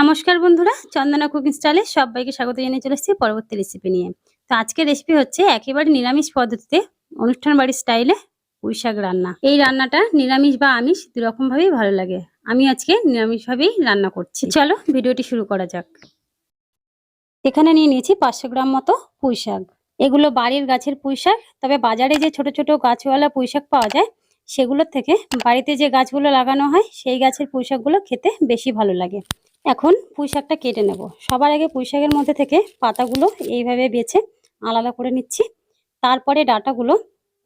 নমস্কার বন্ধুরা, চন্দনা কুকিং স্টাইলে সবাইকে স্বাগত জানিয়ে চলে এসেছি পরবর্তী রেসিপি নিয়ে। তো আজকের রেসিপি হচ্ছে একেবারে নিরামিষ পদ্ধতিতে অনুষ্ঠান বাড়ির স্টাইলে পুঁই শাক রান্না। এই রান্নাটা নিরামিষ বা আমিষ দুরকম ভাবেই ভালো লাগে। আমি আজকে নিরামিষভাবেই রান্না করছি। চলো ভিডিওটি শুরু করা যাক। এখানে নিয়ে নিয়েছি পাঁচশো গ্রাম মতো পুঁই শাক। এগুলো বাড়ির গাছের পুঁই শাক, তবে বাজারে যে ছোট ছোট গাছওয়ালা পুঁই শাক পাওয়া যায়, সেগুলোর থেকে বাড়িতে যে গাছগুলো লাগানো হয়, সেই গাছের পুঁই শাকগুলো খেতে বেশি ভালো লাগে। এখন পুঁই শাকটা কেটে নেব। সবার আগে পুঁই শাকের মধ্যে থেকে পাতাগুলো এইভাবে বেছে আলাদা করে নিচ্ছি। তারপরে ডাটাগুলো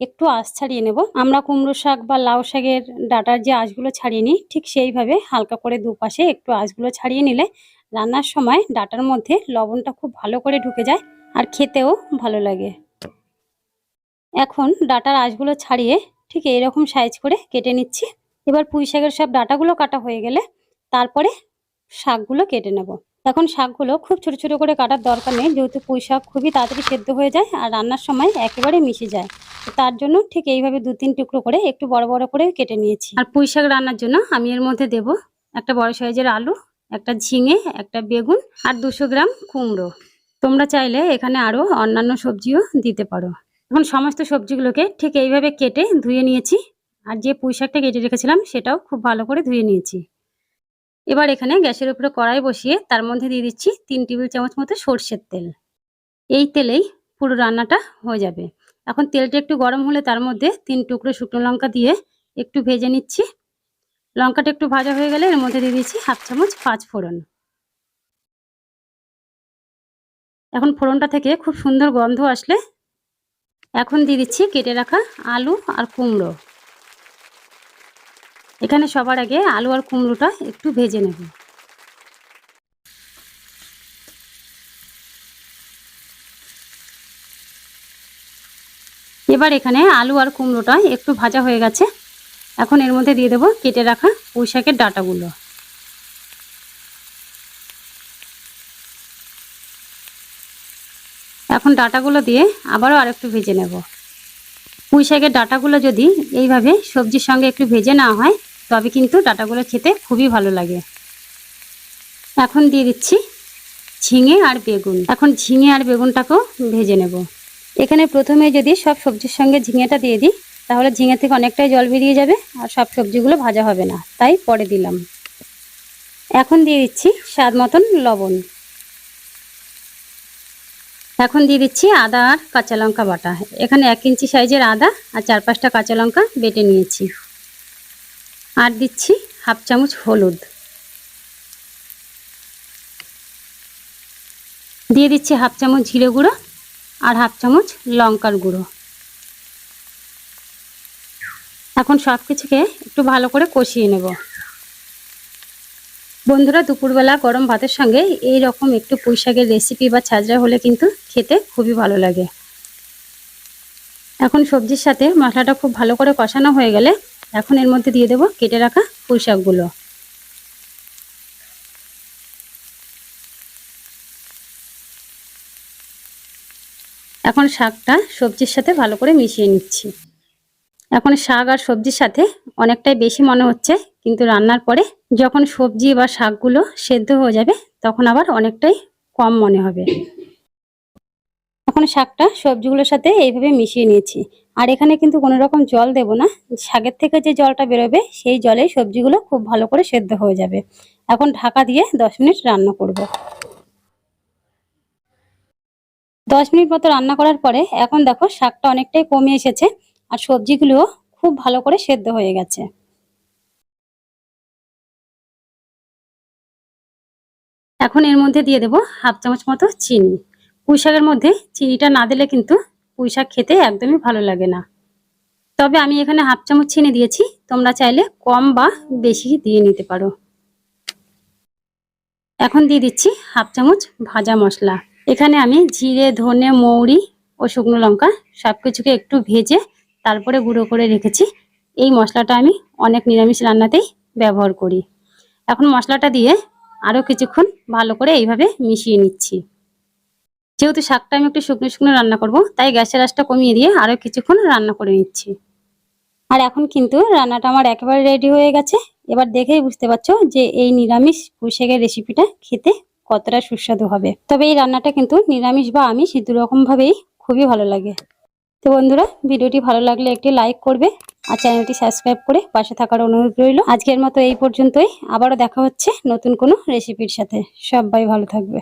একটু আঁশ ছাড়িয়ে নেব। আমরা কুমড়ো শাক বা লাউ শাকের ডাটার যে আঁশগুলো ছাড়িয়ে নিই, ঠিক সেইভাবে হালকা করে দুপাশে একটু আঁশগুলো ছাড়িয়ে নিলে রান্নার সময় ডাটার মধ্যে লবণটা খুব ভালো করে ঢুকে যায় আর খেতেও ভালো লাগে। এখন ডাটার আঁশগুলো ছাড়িয়ে ঠিক এইরকম সাইজ করে কেটে নিচ্ছি। এবার পুঁই শাকের সব ডাটাগুলো কাটা হয়ে গেলে তারপরে শাকগুলো কেটে নেব। এখন শাকগুলো খুব ছোট ছোট করে কাটার দরকার নেই, যেহেতু পুঁই শাক খুবই তাড়াতাড়ি সেদ্ধ হয়ে যায় আর রান্নার সময় একেবারে মিশে যায়। তার জন্য ঠিক এইভাবে দু তিন টুকরো করে একটু বড় বড় করে কেটে নিয়েছি। আর পুঁই শাক রান্নার জন্য আমি এর মধ্যে দেব একটা বড় সাইজের আলু, একটা ঝিঙে, একটা বেগুন আর দুশো গ্রাম কুমড়ো। তোমরা চাইলে এখানে আরও অন্যান্য সবজিও দিতে পারো। এখন সমস্ত সবজিগুলোকে ঠিক এইভাবে কেটে ধুয়ে নিয়েছি। আর যে পুঁই শাকটা কেটে রেখেছিলাম সেটাও খুব ভালো করে ধুয়ে নিয়েছি। এবার এখানে গ্যাসের উপরে কড়াই বসিয়ে তার মধ্যে দিয়ে দিচ্ছি তিন টেবিল চামচ মতো সর্ষের তেল। এই তেলেই পুরো রান্নাটা হয়ে যাবে। এখন তেলটা একটু গরম হলে তার মধ্যে তিন টুকরো শুকনো লঙ্কা দিয়ে একটু ভেজে নিচ্ছি। লঙ্কাটা একটু ভাজা হয়ে গেলে এর মধ্যে দিয়ে দিচ্ছি হাফ চামচ পাঁচ ফোড়ন। এখন ফোড়নটা থেকে খুব সুন্দর গন্ধ আসলে এখন দিয়ে দিচ্ছি কেটে রাখা আলু আর কুমড়ো। এখানে সবার আগে আলু আর কুমড়োটা একটু ভেজে নেব। এবার এখানে আলু আর কুমড়োটা একটু ভাজা হয়ে গেছে। এখন এর মধ্যে দিয়ে দেবো কেটে রাখা পুঁই শাকের ডাটাগুলো। এখন ডাটাগুলো দিয়ে আবারও আরেকটু ভেজে নেব। পুঁই শাকের ডাটাগুলো যদি এইভাবে সবজির সঙ্গে একটু ভেজে নেওয়া হয় তবে কিন্তু ডাটাগুলো খেতে খুবই ভালো লাগে। এখন দিয়ে দিচ্ছি ঝিঙে আর বেগুন। এখন ঝিঙে আর বেগুনটাকেও ভেজে নেব। এখানে প্রথমে যদি সব সবজির সঙ্গে ঝিঙেটা দিয়ে দিই, তাহলে ঝিঙে থেকে অনেকটাই জল বেরিয়ে যাবে আর সব সবজিগুলো ভাজা হবে না। তাই পরে দিলাম। এখন দিয়ে দিচ্ছি স্বাদ মতন লবণ। এখন দিয়ে দিচ্ছি আদা আর কাঁচা লঙ্কা বাটা। এখানে এক ইঞ্চি সাইজের আদা আর চার পাঁচটা কাঁচা লঙ্কা বেটে নিয়েছি। আর দিচ্ছি হাফ চামচ হলুদ। দিয়ে দিচ্ছি হাফ চামচ জিরে গুঁড়ো আর হাফ চামচ লঙ্কার গুঁড়ো। এখন সব কিছুকে একটু ভালো করে কষিয়ে নেব। বন্ধুরা, দুপুরবেলা গরম ভাতের সঙ্গে এই রকম একটু পুঁই শাকের রেসিপি বা ছাজরা হলে কিন্তু খেতে খুবই ভালো লাগে। এখন সবজির সাথে মশলাটা খুব ভালো করে কষানো হয়ে গেলে এখন এর মধ্যে দিয়ে দেবো কেটে রাখা পুঁই শাকগুলো। এখন শাকটা সবজির সাথে ভালো করে মিশিয়ে নিচ্ছি। এখন শাক আর সবজির সাথে অনেকটাই বেশি মনে হচ্ছে, কিন্তু রান্নার পরে যখন সবজি বা শাকগুলো সেদ্ধ হয়ে যাবে, তখন আবার অনেকটাই কম মনে হবে। এখন শাকটা সবজিগুলোর সাথে এইভাবে মিশিয়ে নিয়েছি। আর এখানে কিন্তু কোনো রকম জল দেব না। শাকের থেকে যে জলটা বেরোবে, সেই জলেই সবজিগুলো খুব ভালো করে সেদ্ধ হয়ে যাবে। এখন ঢাকা দিয়ে দশ মিনিট রান্না করব। দশ মিনিট মতো রান্না করার পরে এখন দেখো শাকটা অনেকটাই কমে এসেছে আর সবজিগুলোও খুব ভালো করে সেদ্ধ হয়ে গেছে। এখন এর মধ্যে দিয়ে দেবো হাফ চামচ মতো চিনি। পুঁই শাকের মধ্যে চিনিটা না দিলে কিন্তু পুঁই শাক খেতে একদমই ভালো লাগে না। তবে আমি এখানে হাফ চামচ চিনি দিয়েছি, তোমরা চাইলে কম বা বেশি দিয়ে নিতে পারো। এখন দিয়ে দিচ্ছি হাফ চামচ ভাজা মশলা। এখানে আমি জিরে, ধনে, মৌরি ও শুকনো লঙ্কা সব কিছুকে একটু ভেজে তারপরে গুঁড়ো করে রেখেছি। এই মশলাটা আমি অনেক নিরামিষ রান্নাতেই ব্যবহার করি। এখন মশলাটা দিয়ে আরও কিছুক্ষণ ভালো করে এইভাবে মিশিয়ে নিচ্ছি। যেহেতু শাকটা আমি একটু শুকনো শুকনো রান্না করব, তাই গ্যাসের আঁচটা কমিয়ে দিয়ে আরও কিছুক্ষণ রান্না করে নিচ্ছি। আর এখন কিন্তু রান্নাটা আমার একেবারে রেডি হয়ে গেছে। এবার দেখেই বুঝতে পারছ যে এই নিরামিষ পুঁই শাকের রেসিপিটা খেতে কতটা সুস্বাদু হবে। তবে এই রান্নাটা কিন্তু নিরামিষ বা আমিষ দু রকম খুবই ভালো লাগে। তো বন্ধুরা, ভিডিওটি ভালো লাগলে একটি লাইক করবে আর চ্যানেলটি সাবস্ক্রাইব করে পাশে থাকার অনুরোধ রইল। আজকের মতো এই পর্যন্তই। আবারও দেখা হচ্ছে নতুন কোনো রেসিপির সাথে। সবাই ভালো থাকবে।